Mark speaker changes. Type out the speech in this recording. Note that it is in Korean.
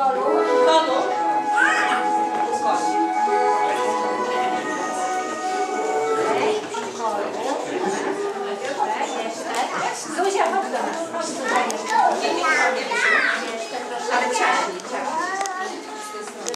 Speaker 1: 밀가루